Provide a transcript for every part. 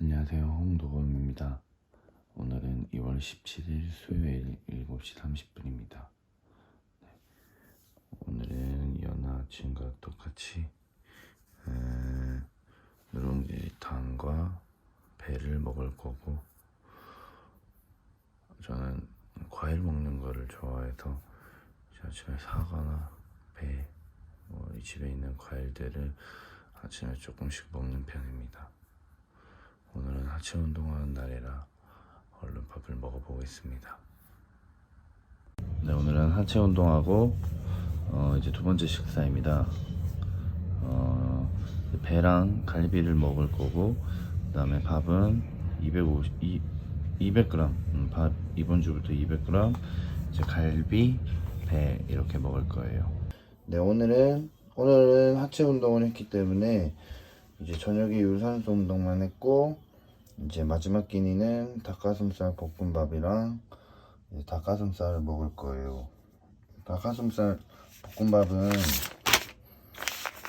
안녕하세요. 홍도검입니다. 오늘은 2월 17일 수요일 7시 30분입니다. 오늘은 연하 아침과 똑같이 에, 누룽지탕과 배를 먹을 거고 저는 과일 먹는 거를 좋아해서 아침에 사과나 배, 뭐, 이 집에 있는 과일들을 아침에 조금씩 먹는 편입니다. 오늘은 하체 운동하는 날이라 얼른 밥을 먹어보겠습니다. 네, 오늘은 하체 운동하고 어, 이제 두 번째 식사입니다. 어, 배랑 갈비를 먹을 거고 그다음에 밥은 250, 200g 음, 밥 이번 주부터 200g 이제 갈비 배 이렇게 먹을 거예요. 네 오늘은 오늘은 하체 운동을 했기 때문에 이제 저녁에 유산소 운동만 했고 이제 마지막 끼니는 닭가슴살 볶음밥이랑 닭가슴살을 먹을 거예요. 닭가슴살 볶음밥은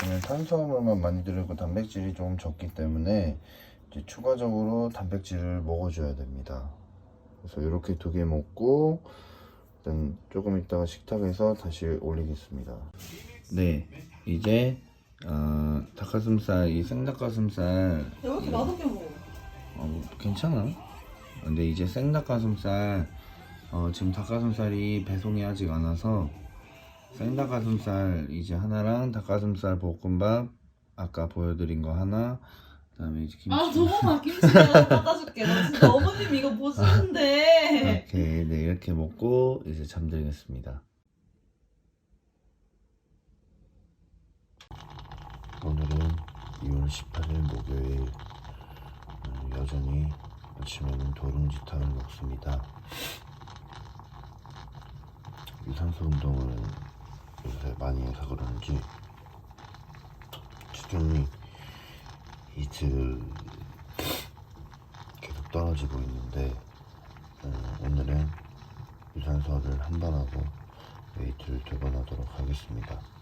그냥 탄수화물만 많이 들어있고 단백질이 조금 적기 때문에 추가적으로 단백질을 먹어줘야 됩니다. 그래서 이렇게 두 개 먹고 조금 있다가 식탁에서 다시 올리겠습니다. 네, 이제 어, 닭가슴살 이 생닭가슴살 왜 이렇게 맛없게 먹어? 어, 괜찮아. 근데 이제 생닭가슴살 어, 지금 닭가슴살이 배송이 아직 안 와서 생닭가슴살 이제 하나랑 닭가슴살 볶음밥 아까 보여드린 거 하나 그다음에 이제 김치 아 저거만 김치 내가 갖다 줄게. 나 진짜 어머님 이거 보시는데. 이렇게 네 이렇게 먹고 이제 잠들겠습니다. 오늘은 2월 18일 목요일 어, 여전히 아침에는 도룽지탕을 먹습니다. 유산소 운동을 요새 많이 해서 그런지 체중이 이틀 계속 떨어지고 있는데 어, 오늘은 유산소를 한 번 하고 웨이트를 두 번 하도록 하겠습니다.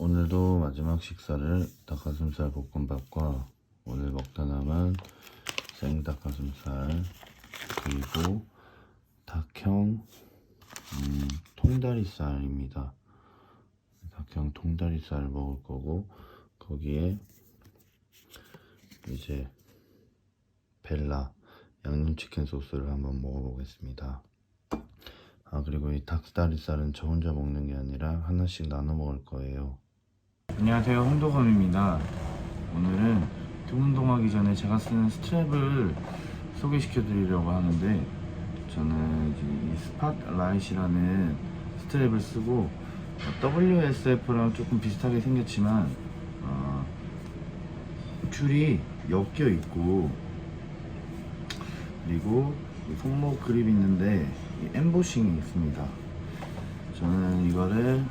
오늘도 마지막 식사를 닭가슴살 볶음밥과 오늘 먹다 남은 생 닭가슴살 그리고 닭형 음, 통다리살입니다. 닭형 통다리살을 먹을 거고 거기에 이제 벨라 양념치킨 소스를 한번 먹어보겠습니다. 아 그리고 이 닭다리살은 저 혼자 먹는 게 아니라 하나씩 나눠 먹을 거예요. 안녕하세요 홍도검입니다. 오늘은 등 운동하기 전에 제가 쓰는 스트랩을 소개시켜 드리려고 하는데 저는 이 스팟라이트라는 스트랩을 쓰고 WSF랑 조금 비슷하게 생겼지만 어, 줄이 엮여 있고 그리고 이 손목 그립이 있는데 이 엠보싱이 있습니다. 저는 이거를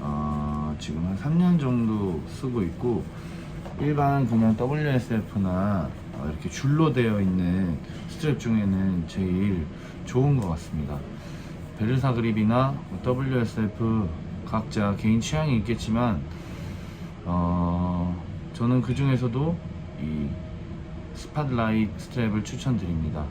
어, 지금 한 3년 정도 쓰고 있고 일반 그냥 WSF나 어, 이렇게 줄로 되어 있는 스트랩 중에는 제일 좋은 것 같습니다. 베르사 그립이나 WSF 각자 개인 취향이 있겠지만 어, 저는 그 중에서도 이 스팟라이트 스트랩을 추천드립니다.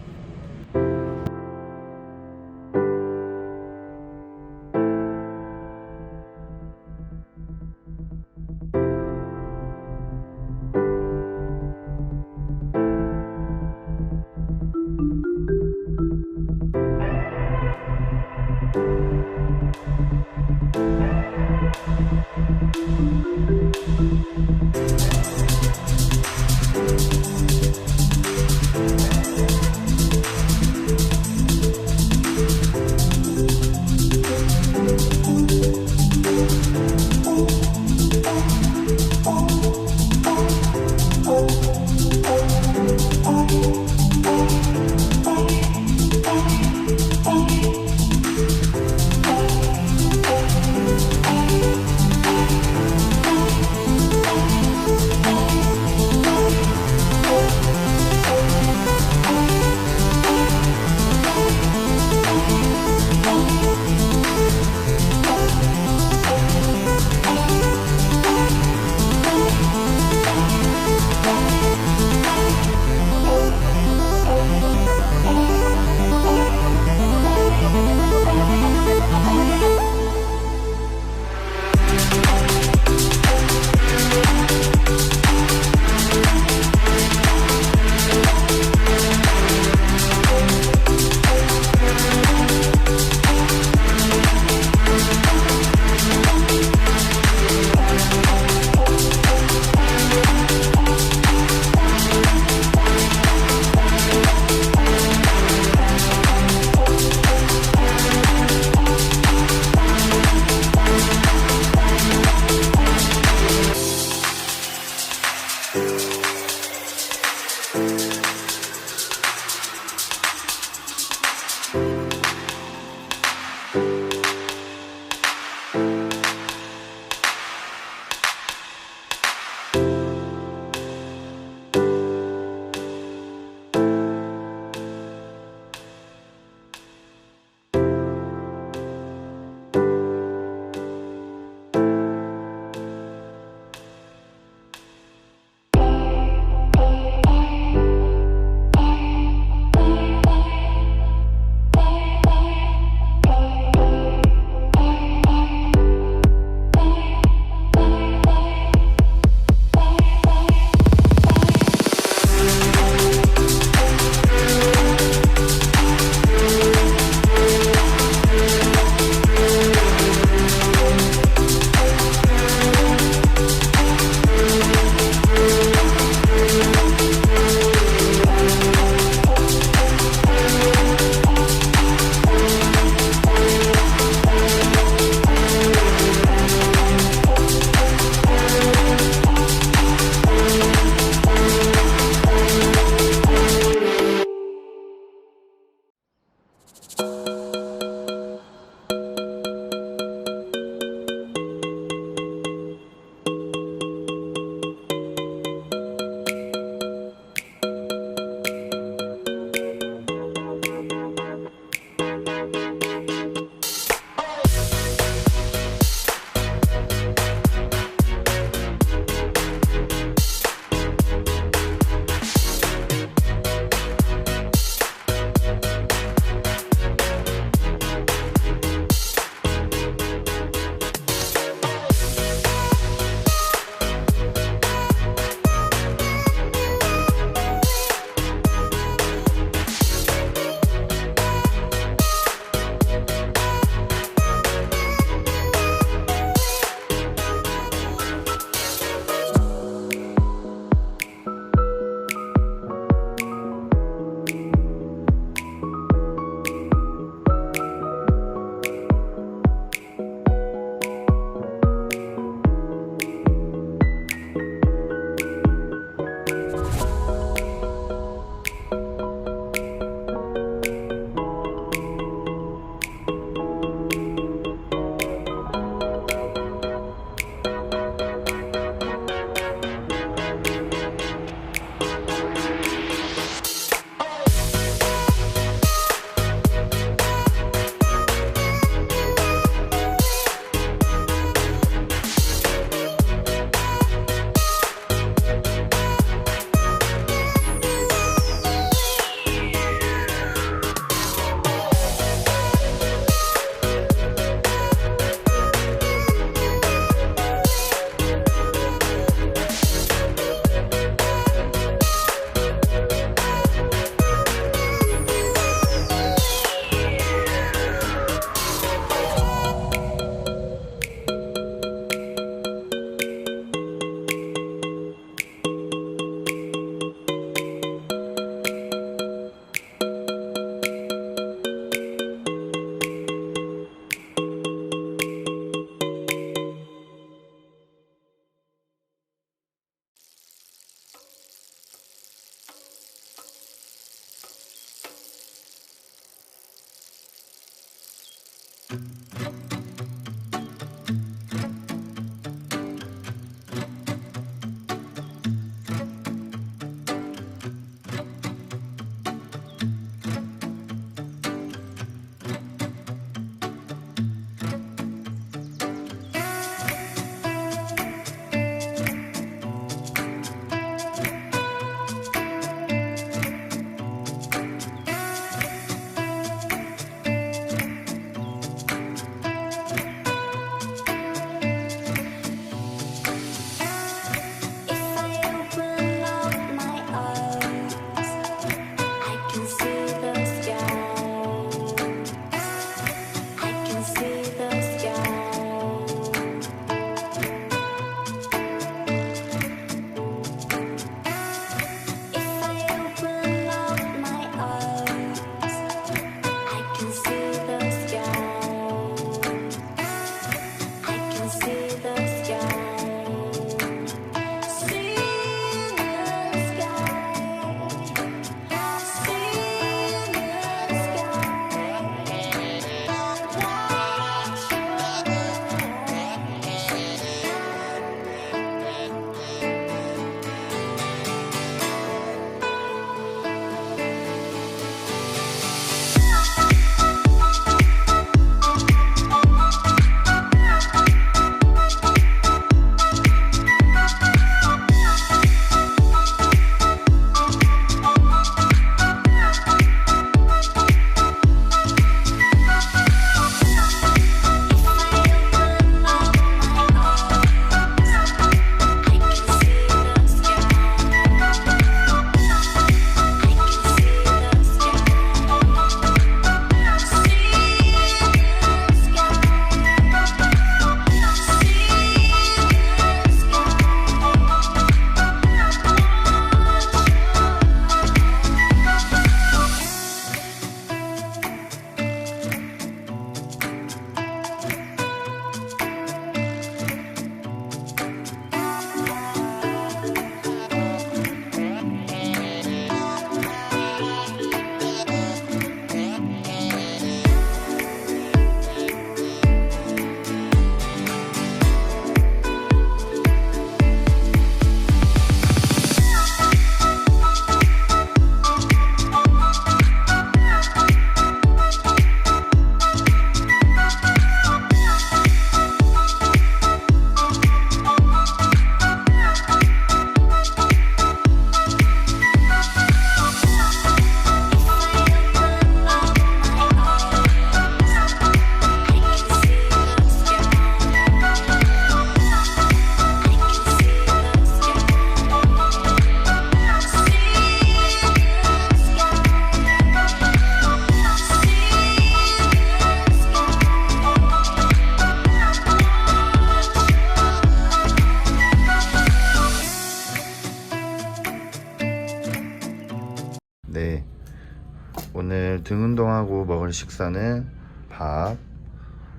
등 운동하고 먹을 식사는 밥,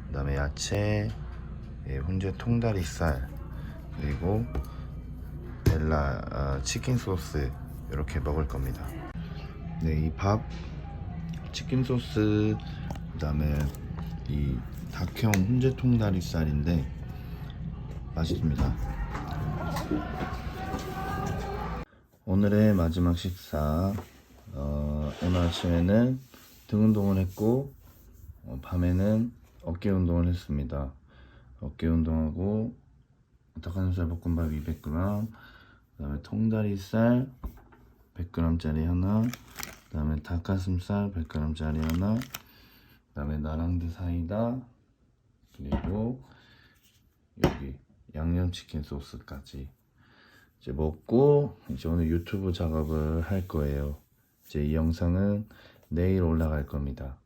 그다음에 야채, 예, 훈제 통다리살 그리고 벨라 아, 치킨 소스 이렇게 먹을 겁니다. 네, 이 밥, 치킨 소스, 그다음에 이 닭형 훈제 통다리살인데 맛있습니다. 오늘의 마지막 식사. 어, 오늘 아침에는 등 운동을 했고 어, 밤에는 어깨 운동을 했습니다. 어깨 운동하고 닭가슴살 볶음밥 200g, 그다음에 통다리살 100g짜리 하나, 그다음에 닭가슴살 100g짜리 하나, 그다음에 나랑드 사이다, 그리고 여기 양념치킨 소스까지 이제 먹고 이제 오늘 유튜브 작업을 할 거예요. 이제 이 영상은 내일 올라갈 겁니다.